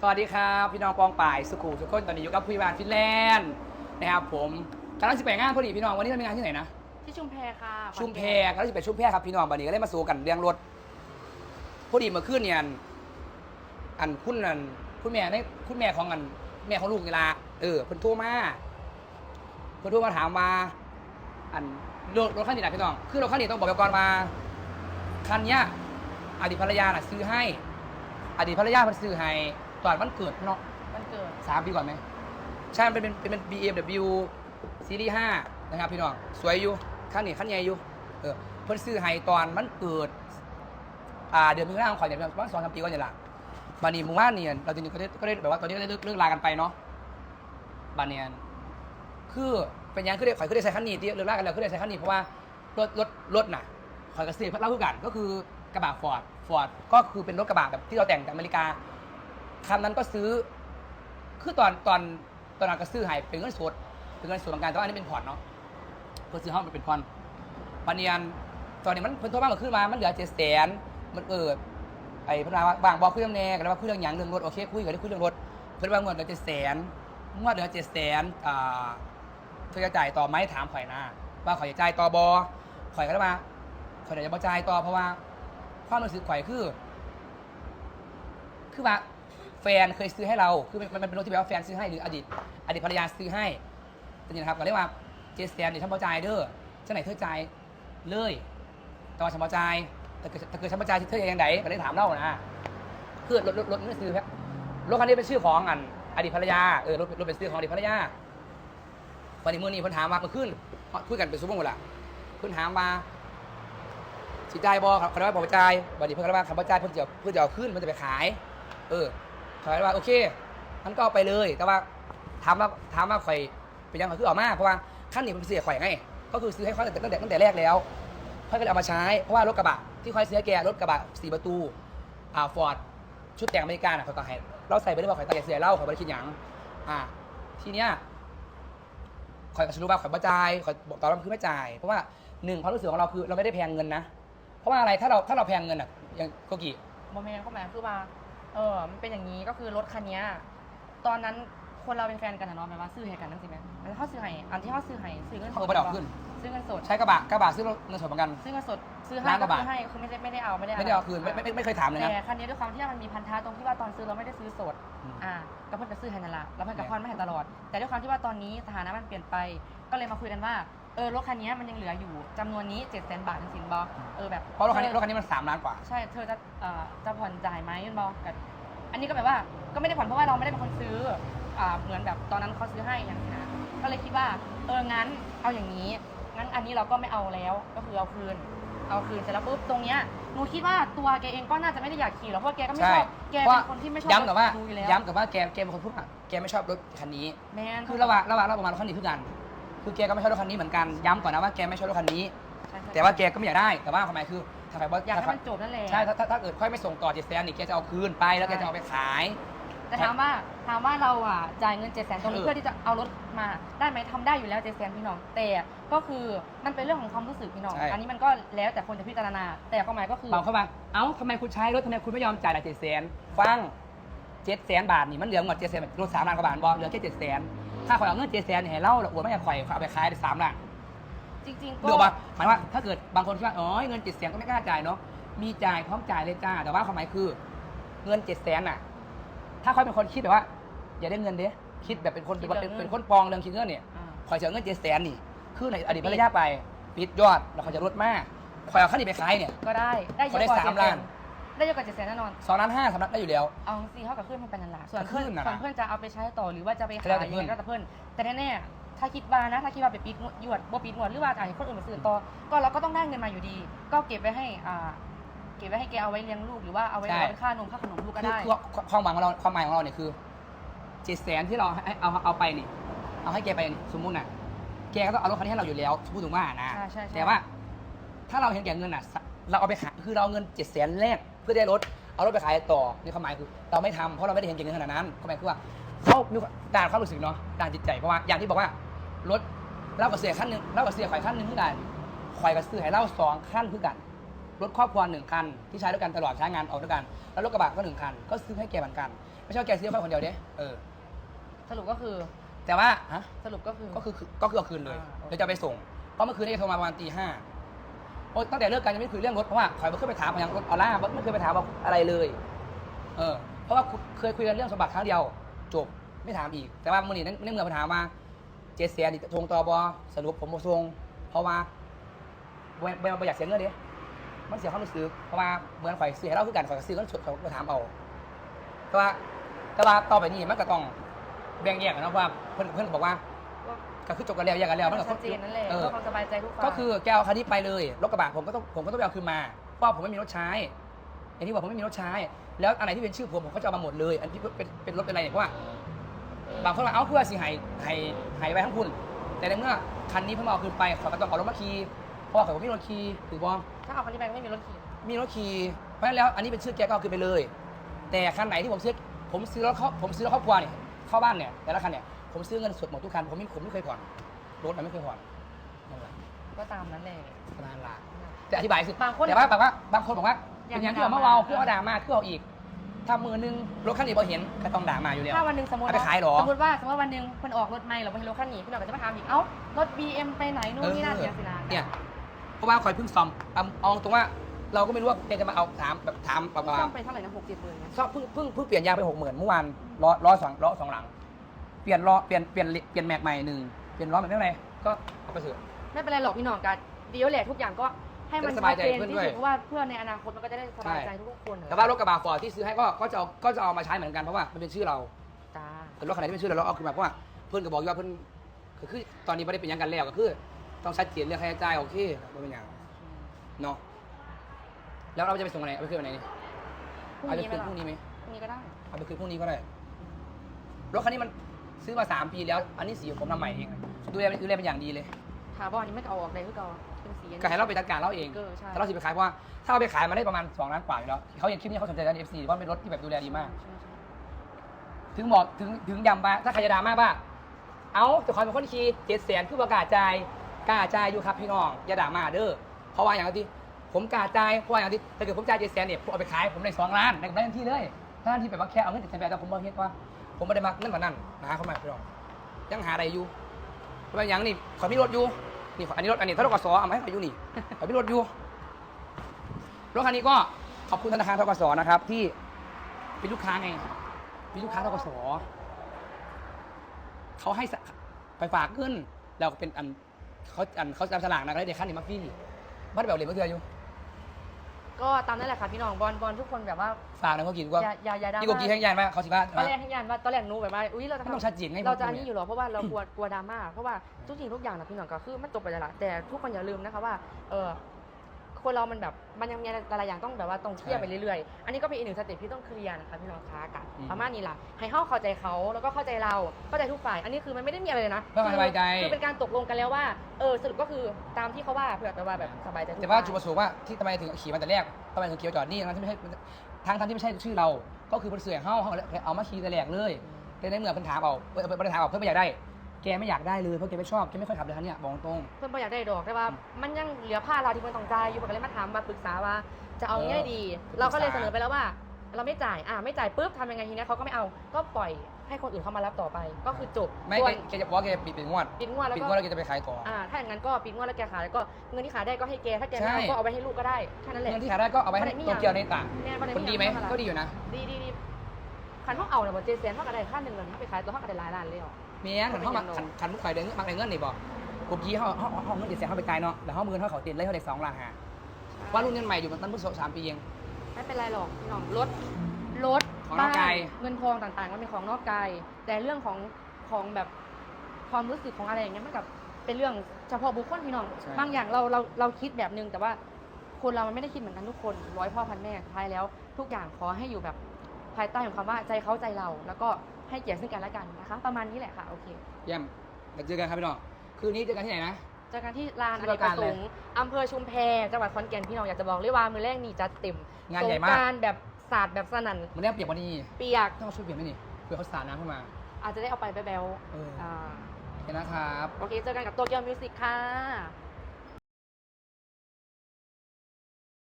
สวัสดีครับพี่น้องปองป่ายสุขุมทุกคนตอนนี้อยู่กับผู้บานฟินแลนด์นะครับผมกำลังจะไปงานพอดีพี่น้องวันนี้เรามีงานที่ไหนนะที่ชุมแพค่ะชุมแพกำลังจะไปชุมแพครับพี่น้องวันนี้ก็ได้มาสู้กันเรื่องรถพอดีเมื่อคืนเนี่ยอันอันคุณอันคุณแม่ในคุณแม่ของอันแม่ของลูกเวลาเออเพิ่นโทรมาเพิ่นโทรมาถามว่าอันรถรถคันนี้นะพี่น้องคือรถคันนี้ต้องบอกไปก่อนว่าคันเนี้ยอดีตภรรยาน่ะซื้อให้ อดีตภรรยาเพิ่นซื้อให้ ตอนวันเกิดเนาะมันเกิด สามปีก่อนไหมใช่มันเป็นเป็นเป็น BMW ซีรีส์5นะครับพี่น้องสวยอยู่ขั้นนี้ขั้นใหญ่อยู่เออเพิ่นซื้อให้ตอนมันเกิดอ่าเดือนมีนาคมขอนเนี่ยประมาณสองสามปีก่อนเนี่ยละบานีหมู่บ้านเนี่ยเราจริงๆก็ได้ก็ได้แบบว่าตอนนี้ก็ได้เลิกเลิกลากันไปเนาะบานเนียนคือเป็นหยังคือได้ข่อยคือได้ใช้ขั้นนี้ที่เลิกลากันแล้วคือได้ใช้ขั้นนี้เพราะว่ารถรถรถน่ะข่อยก็ซื้อเล่าคือกันก็คือกระบะฟอร์ดฟอร์ดก็คือเป็นรถกระบะแบบที่เราแต่งจากอเมริกา คันนั้นก็ซื้อ คือตอนตอนตอนนั้นก็ซื้อให้เป็นเงินสดเป็นเงินสดเหมือนกันแต่ว่าอันนี้เป็นผ่อนเนาะเพิ่นซื้อห้องมันเป็นผ่อนปานเนียนตอนนี้มันเพิ่นโทรมาเมื่อคืนมา มันเหลือเจ็ดแสนมันเอิดไอ้พิ่นว่าบางบอกคุยเรื่องแน่กันแล้วว่าคุยเรื่องหยังเรื่องรถโอเคคุยกันได้คุยเรื่องรถเพิ่นว่างวดเหลือเจ็ดแสนงวดเหลือเจ็ดแสนอ่าเธอจะจ่ายต่อไหมถามข่อยนะว่าข่อยจะจ่ายต่อบอข่อยก็เลยมาข่อยจะบ่จ่ายต่อเพราะว่าความรู้สึกข่อยคือ คือว่า ฟนเคยซื้อให้เรา คือมันมันเป็นรถที่แบบว่าแฟนซื้อให้หรืออดีตอดีตภรรยาซื้อให้แต่นี่นะครับก็เรียกว่าเจสแตนเนี่ยฉันพอใจายเด้อฉันไหนเธอใจเลยต่ว่าฉันพอใจายแต่เกิดแต่เกิดฉันพอใจายเธอยังไงก็เลยถามเล่านะคือรถรถรถไม่ซื้อครับรถคันนี้เป็นชื่อของอันอดีตภรรยาเออรถรถเป็นชื่อของอดีตภรรยาวันนี้มื่อนี้เพิ่นถามมาเมื่อคืนคุยกันเป็นชั่วโมงหมดละเพิ่นถามมาสิจ่ายบ่ครับเขาได้ว่าบ่จ่ายวันนี้เพิ่นก็เลยว่าคำว่าจ่ายเพิ่นจะเพิ่นจะเอาขึ้นมันจะไปขาย เออ ข่อยว่าโอเคมันก็เอาไปเลย แต่ว่าถามว่าถามว่าข่อยเป็นยังไงคือออกมาเพราะว่าขั้นนี้มันเป็นเสียข่อยไงก็คือซื้อให้เขาตั้งแต่ตั้งแต่ตั้งแต่แรกแล้วค่อยก็เลยเอามาใช้เพราะว่ารถกระบะที่ข่อยซื้อให้แกรถกระบะสี่ประตูอ่าฟอร์ดชุดแต่งอเมริกันอะข่อยก็ให้เราใส่ไปได้ว่าข่อยตั้งใจเสียเหล่าข่อยไม่ได้คิดหยังอ่าทีเนี้ยข่อยก็รุปว่าข่อยบ่จ่ายข่อยบอกตอนนั้นคือไม่จ่ายเพราะว่าหนึ่งความรู้สึกของเราคือเราไม่ได้แพงเงินนะ เพราะว่าอะไรถ้าเราถ้าเราแพงเงินอะอย่างโกกิโมเมนต์เข้ามาคือว่า เออ มันเป็นอย่างนี้ก็คือรถคันเนี้ยตอนนั้นคนเราเป็นแฟนกันนะเนาะแบบว่าซื้อให้กันนั่นสิแม่แล้วเขาซื้อให้อันที่เขาซื้อให้ซื้อเงินสเขาดก็บ่ได้เอาขึ้น ซื้อเงินสด ใช้กระบะกระบะซื้อรถเงินสดเหมือนกัน ซื้อเงินสดซื้อให้ล้านกก็ว่าบาทคือให้คือไม่ได้ไม่ได้เอาไม่ได้ไม่ได้เอาคืนไม่ไม่ไม่ไม่เคยถามเลยนะ แต่คันนี้ด้วยความที่ว่ามันมีพันธะตรงที่ว่าตอนซื้อเราไม่ได้ซื้อสด อืม อ่าก็เพิ่นจะซื้อให้นั่นละแล้วเพิ่นกับเนี่ยพอนไม่ให้ตลอด แต่ด้วยความที่ว่าตอนนี้สถานะมันเปลี่ยนไป ก็เลยมาคุยกันว่า เออรถคันนี้มันยังเหลืออยู่จำนวนนี้7 0 0 0 0บาททั้งสิ้นบอเออแบบเพราะรถคันนี้รถคันนี้มันสามล้านกว่า ใช่เธอจะเอ่อจะผ่อนจ่ายไหมยันบอกกันอันนี้ก็แบบว่าก็ไม่ได้ผ่อนเพราะว่าเราไม่ได้เป็นคนซื้ออ่าเหมือนแบบตอนนั้นเขาซื้อให้อย่างนี้นะก็เลยคิดว่าเอองั้นเอาอย่างนี้งั้นอันนี้เราก็ไม่เอาแล้วก็คือเอาคืน เอาคืนเสร็จแล้วปุ๊บตรงเนี้ยหนูคิดว่าตัวแกเองก็น่าจะไม่ได้อยากขี่หรอกเพราะแกก็ไม่ใช่ ชอบแกเพราะเป็นคนที่ไม่ชอบย้ำกับว่าดูอยู่แล้วย้ำกับว่าแกแกเป็นคนพูดว่าแกไม่ชอบรถคันนี้ แมน คือระหว่างระหว่างเราประมาณรถคันนี้คือกัน คือแกก็ไม่ชอบรถคันนี้เหมือนกัน ย้ำก่อนนะว่าแกไม่ชอบรถคันนี้ใช่ใช่แต่ว่าแกก็ไม่อยากได้ แต่ว่าความหมายคือถ้าใครว่าอยากให้มันจบนั่นแหละ ใช่ถ้าถ้าถ้าเกิดค่อยไม่ส่งต่อเจ็ดแสนนี่แกจะเอาคืนไปแล้วแกจะเอาไปขาย แต่ถามว่าถามว่าเราอะจ่ายเงินเจ็ดแสนตรงนี้เออเพื่อที่จะเอารถมาได้ไหมทำได้อยู่แล้วเจ็ดแสนพี่น้องแต่ก็คือมันเป็นเรื่องของความรู้สึกพี่น้อง ใช่ อันนี้มันก็แล้วแต่คนจะพิจารณา แต่ความหมายก็คือ บางเข้ามาเอ้าทำไมคุณใช้รถทำไมคุณไม่ยอมจ่ายหลักเจ็ดแสนฟังเจ็ดแสนบาทนี่มันเหลือเงินเจ็ดแสนรถสามล้านกว่าบาทบอเหลือแค่เจ็ดแสน ถ้าข่อยเอาเงินเจ็ดแสนให้เล่าแล้วอวดไม่อยากข่อยข่อยเอาไปขายได้สามล้านจริงๆเดือก็ว่าหมายว่าถ้าเกิดบางคนคิดว่าอ๋อเงินเจ็ดแสนก็ไม่กล้าจ่ายเนาะมีจ่ายพร้อมจ่ายเลยจ้า แต่ว่าความหมายคือ เงินเจ็ดแสนน่ะ ถ้าค่อยเป็นคนคิดแบบว่า อย่าได้เงินเด้คิดแบบเป็นคนเป็นเป็นเป็นคนปองเรื่องคิดเงินเนี่ยอ่าข่อยจะเอาเงินเจ็ดแสนนี่คือในอดีตภรรยาไปปิดยอดแล้วข่อยจะลดมากข่อยเอาค่านี้ไปขายเนี่ยก็ได้ได้เยเขาอะได้กว่าสามเจ็ดแสล้าน ได้เยอะกว่าเจ็ดแสนแน่นอน สองล้านห้าสำนักได้อยู่แล้ว เอาซีเท่ากับเพื่อนมันเป็นนั่นแหละส่วนก็เพื่อนขึ้นน่ะส่วนเพื่อนจะเอาไปใช้ต่อหรือว่าจะไปก็ขาแล้วยแต่ยังเพื่อนไงก็แต่เพื่อนแต่แน่ๆถ้าคิดว่านะถ้าคิดว่าไปปิดหยวดบ่ปิดหนวดหรือว่าจ่ายให้คนอื่นมาซื้อต่อก็เราก็ต้องได้เงินมาอยู่ดี ก็เก็บไว้ให้อ่าเก็บไว้ให้แกเอาไว้เลี้ยงลูกหรือว่าเอาไว้ใช่เอาไว้ค่านมค่าขนมลูกก็คือได้ คือความหมายของเราความหมายของเราเนี่ยคือเจ็ดแสนที่เราให้เอาเอาไปนี่ เอาให้แกไปนี่สมมุติน่ะ แกก็ต้องเอารถคันนี้ให้เราอยู่แล้วพูดถึงว่านะ ใช่ใช่ใช่ แต่ว่า ถ้าเราเห็นแก่เงินอะ เราเอาไปขายคือเราเอาเงินเจ็ดแสนแรกเพื่อได้รถเอารถไปขายต่อในความหมายคือ เราไม่ทำเพราะเราไม่ได้เห็นแก่เงินขนาดนั้นความหมายคือว่าเขามีด่านความรู้สึกเนาะด่านจิตใจเพราะว่าอย่างที่บอกว่ารถเรากับเสียขั้นหนึ่งเรากับเสียข่อยขั้นหนึ่งเพื่อกันข่อยกับซื้อให้เราสองขั้นเพื่อกันรถครอบครัวหนึ่งคันที่ใช้ด้วยกันตลอดใช้งานออกด้วยกัน แล้วรถกระบะก็หนึ่งคัน ก็ซื้อให้แกเหมือนกัน ไม่ใช่ว่าแกซื้อให้คนเดียวเด้เออสรุปก็คือ แต่ว่าฮะสรุปก็คือก็คือก็คือเอาคืนเลยอ่าโอเคเดี๋ยวจะเอาไปส่งเพราะเมื่อคืนนี้โทรมาประมาณตีห้า โอ้ตั้งแต่เลิกกันยังไม่คุยเรื่องรถเพราะว่าขอยไม่เคยไปถามอย่างรถออร่าไม่เคยไปถามว่าอะไรเลย เออ เพราะว่าเคยคุยกันเรื่องสมบัติครั้งเดียว จบไม่ถามอีก แต่ว่ามื่อนี้นั่นเมื่อไปถามว่าเจเสียนี่ทงตอบอสรุปผมบ่ทรงเพราะว่าไม่ไม่อยากเสียเงินเด้มันเสียความรู้สึกเพราะว่าเหมือนข่อยซื้อให้เราคือกันข่อยซื้อเงินสดข่อยก็ถามเอาแต่ว่าแต่ว่าต่อไปนี้มันก็ต้องแบ่งแยกกันนะเพราะว่าเพื่อนเพื่อนบอกว่า ก็คือจบกันแล้วแยกกันแล้วมันก็ชัดเจนนั่นแหละเออเพื่อความสบายใจทุกฝ่ายก็คือแกเอาคันนี้ไปเลยรถกระบะผมก็ต้องผมก็ต้องไปเอาคืนมาเพราะว่าผมไม่มีรถใช้อย่างที่บอกผมไม่มีรถใช้ แล้วอันไหนที่เป็นชื่อผมผมก็จะเอามาหมดเลย อันที่เป็นเป็นรถเป็นอะไรเนี่ยเพราะว่าบางคนว่าเอาเพื่อสิใหายหายหายไปทั้งคุณ แต่ในเมื่อคันนี้เพิ่งมาเอาคืนไปขอยก็ต้องเอารถมาขี่เพราะว่าขอยก็ไม่มีรถขี่ถือว่าถ้าเอาคันนี้ไปก็ไม่มีรถขี่มีรถขี่เพราะฉะนั้นแล้วอันนี้เป็นชื่อแกก็เอาคืนไปเลย แต่คันไหนที่ผมซื้อผมซื้อรถเขาผมซื้อรถครอบครัวเนี่ยเข้าบ้านเนี่ยแต่ละคันเนี่ย ผมซื้อเงินสดหมดทุกคันผมไม่ผมไม่เคยผ่อนรถมันไม่เคยผ่อนนั่นแหละก็ตามนั้นแหละประมาณละแต่อธิบายคือบางคนแต่ว่าแบบว่าบางคนบอกว่าอยากเป็นอย่างที่ด่าเราเมื่อวานมาเพื่อเอาด่ามาเพื่อเอาอีกถ้ามือนึงรถคันนี้พอเห็นก็ต้องด่ามาอยู่แล้วถ้าวันหนึ่งสมมติเอาไปขายเหรอ สมมติว่าสมมติว่าวันหนึ่งคนออกรถใหม่หรือว่าเห็นรถคันนี้พี่หน่อยก็จะมาถามอีกเอ้ารถ BM ไปไหนนู่นนี่นั่นเอออย่างสินะเนี่ยเพราะว่าคอยเพิ่งซ่อมเอาเอาตรงว่าเราก็ไม่รู้ว่าแกจะมาเอาถามแบบถามประมาณซ่อมไปเท่าไหร่นะหกเจ็ดหมื่นนะ ซ่อมเพิ่งเพิ่งเพิ่งเปลี่ยนยางไปหกหมื่นเมื่อวานล้อล้อสองล้อสองหลัง เปลี่ยนล้อเปลี่ยนเปลี่ยนเปลี่ยนแม็กใหม่หนึ่งเปลี่ยนล้อใหม่ไม่เป็นไรก็เอาไปเถอะ ไม่เป็นไรหรอกพี่หน่องกันดีแล้วแหละทุกอย่างก็ให้มันจะได้สชับาดยใจเจนเพื่อนที่ด้วย สุดเพราะว่าเพื่อนในอนาคตมันก็จะได้สบายใจใช่ทุกๆคนแต่ว่ารถกระบะฟอร์ดที่ซื้อให้ก็ก็จะเอาก็จะเอามาใช้เหมือนกันเพราะว่ามันเป็นชื่อเรา จ้าแต่รถคันไหนที่เป็นชื่อเราเราเอาขึ้นมาเพราะว่าเพื่อนก็บอกอยู่ว่าเพื่อนก็คือตอนนี้ไม่ได้เป็นหยังกันแล้วก็คือ ต้องชัดเจนเรื่องค่าใช้จ่ายโอเคไม่เป็นหยังเนาะแล้วเราจะไปส่งวันไหนเอาไปคืนวันไหนพรุ่งเอาไปนี้ไหมคืนล่ะพรุ่งนี้ไหมพรุ่งนี้ก็ได้เอาไปคืนพรุ่งนี้ก็ได้รถคันนี้มัน ซื้อมาสามปีแล้ว อันนี้สีผมทำใหม่เองดูแลดูแลเป็นอย่างดีเลยถามว่าอันนี้ไม่เอาออกได้คือเก่าเป็นสีอันนี้ก็ให้เราไปจัดการเราเองเออใช่ แต่เราสิไปขายเพราะว่าถ้าเราไปขายมาได้ประมาณ2ล้านกว่าอยู่แล้วเขาเห็นคลิปนี้เขาสนใจด้านเอฟซีว่าเป็นรถที่แบบดูแลดีมาก ใช่ใช่ถึงบอกถึงถึงย้ำว่าถ้าใครจะดราม่าว่าเอาแต่คอยเป็นคนขี่เจ็ดแสนคือประกล้าศจ่ายกล้าจ่ายอยู่ครับพี่น้องอย่าด่ามาเด้อเพราะว่าอย่างที่ผมกล้าจ่ายเพราะว่าอย่างที่ถ้าเกิดผมจ่ายเจ็ดแสนเนี่ยผมเอาไปขายผมได้สองล้านได้กำไรทันทีเลยถ้าทันทีแบบว่าแค่เอาเงินเจ็ดแสนไปแต่ผมบอกเฮ็ดว่า ผมไม่ได้มาเงินกว่านั้นนะฮะเขามาพี่น้องยังหาอะไรอยู่เพราะว่าอย่างนี่ขอมีรถอยู่นี่อันนี้รถอันนี้ถ้ารถกสเอามาให้ขออยู่นี่ขอมีรถอยู่รถคันนี้ก็ขอบคุณธนาคารทกสนะครับ ที่เป็นลูกค้าไงเป็นลูกค้าทกสเขาให้ไปฝากเงินแล้วเป็นอันเขาอันเขาจำสลากนะก็ได้เด็กขั้นนี้มาฟรี่บ้านแบบเหรียญเมื่อเดืออยู่ ก็ตามนั่นแหละค่ะพี่น้องบอลบอลทุกคนแบบว่าฝากนะเขากินว่าอย่าอย่าอย่าดรานี่กูม่ากินแห้งยานว่าเขาสิบ้าตอนแรกให้ยานว่าตอนแรกหนูแบบว่าอุ้ยเราจะมันต้องชัดเจนไงเราจะพวกอันเนี่ยนี้อยู่หรอเพราะว่าเรากลัวกลัวดราม่าเพราะว่าทุกสิ่งทุกอย่างนะพี่น้องก็คือมันจบไปแล้วล่ะแต่ทุกคนอย่าลืมนะคะว่าเออ คนเรามันแบบมันยังมีอะไรหลายๆอย่างต้องแบบว่าต้องเคลียร์ไปเรื่อยๆ อันนี้ก็เป็นอีกหนึ่งสเต็ปที่ต้องเคลียร์นะคะพี่น้องคะกันประมาณนี้ล่ะให้เขาเข้าใจเขาแล้วก็เข้าใจเราเข้าใจทุกฝ่าย อันนี้คือมันไม่ได้มีอะไรเลยนะเพื่อความสบายใจ คือเป็นการตกลงกันแล้วว่าเออสรุปก็คือตามที่เขาว่าเผื่อแต่ว่าแบบสบายใจทุกแต่ว่าฝ่ย จุดประสงค์ว่าที่ทำไมถึงขี่มาแต่แรกทำไมถึงขี่มาจอดนี่ทั้งที่ไม่ใช่ทางทางที่ไม่ใช่ชื่อเรา ก็คือเป็นเสื่อเฮ้าเขาเลยเอามาขี่แต่แรกเลย แต่ในเมื่อเพิ่นถามเอาเพิ่นเพิ่นถามเอาเพิ่นไม่อยากได้ แกไม่อยากได้เลยเพราะแกไม่ชอบแกไม่ค่อยขับเลยคันเนี้ยบอกตรง เพื่อนบ่อยากได้ดอกแต่ว่า มันยังเหลือผ้าเราที่เพื่อนต้องจ่ายอยู่เพื่อนก็เลยมาถามมาปรึกษาว่า จะเอาง่ายดีเออเราก็เลยปรึกษาเสนอไปแล้วว่า เราไม่จ่ายอ่าไม่จ่ายปุ๊บทำยังไงทีเนี้ยเขาก็ไม่เอาก็ปล่อยให้คนอื่นเข้ามารับต่อไป ก็คือจบไม่ส่วน แกจะบอกว่าแกจะปิดเป็นงวดปิดงวดแล้วปิดก็งวดแล้วแกจะไปขายต่ออ่าถ้าอย่างนั้นก็ปิดงวดแล้วแกขายแล้วก็เงินที่ขายได้ก็ให้แกถ้าแกไม่ใช่เอาก็เอาไปให้ลูกก็ได้แค่นั้นแหละ เงินที่ขายได้ก็เอาไปให้ไม่โตได้เกียวในต่างแน่ประเด็นคนดีไหมเท่าไหร่ก็ดีอยู่นะ ดีดีดี คันห้องเอาเนี่ยบอเจเซนเท่ากับได้ค่าหนึ่งเงินถ้าไปขายตัวเท่ากับได้หลายล้านเลยเหรอเมียนขันเขามาขันขันมุกไข่เดินมักในเงินนี่บอกกูกี้เขาเขาเขาเงินเจ็ดแสนเขาไปไกลเนาะแล้วเขาเงินเขาเขาเต็นเลยเขาได้สองล้านห้าว่ารุ่นเงินใหม่อยู่มันเพิ่งสามปีเอง ไม่เป็นไรหรอกพี่น้องรถรถของนอกกายเงินทองต่างๆ มันเป็นของนอกกายแต่เรื่องของของแบบความรู้สึกของอะไรอย่างเงี้ยมันกับเป็นเรื่องเฉพาะบุคคลพี่น้อง ใช่ บางอย่างเราเราเราคิดแบบนึงแต่ว่าคนเรามันไม่ได้คิดเหมือนกันทุกคนร้อยพ่อพันแม่ท้ายแล้ว ทุกอย่างขอให้อยู่แบบ ภายใต้ของคำว่าใจเขาใจเรา แล้วก็ให้เกียรติซึ่งกันและกันนะคะ ประมาณนี้แหละค่ะโอเคเยี่ยมเดี๋ยวเจอกันครับพี่น้องคืนนี้เจอกันที่ไหนนะเจอกันที่ลานอที่เนว่ากปการระสงค์อำเภอชุมแพจังหวัดขอนแก่นพี่น้องอยากจะบอกเลยว่ามือแรกนี่จะเต็มงานใหญ่มากสงรแบบศาสตร์แบบสนั่นมันเรียกเปียกวันนี้เปียกต้องเอาชุดเปียกไหมนี่เพื่อเขาสาดน้ำเข้ามา อาจจะได้เอาไปแบ๊วเออๆอ่าโอเคนะครับโอเคเจอกันกับโตเกียวมิวสิกค่ะ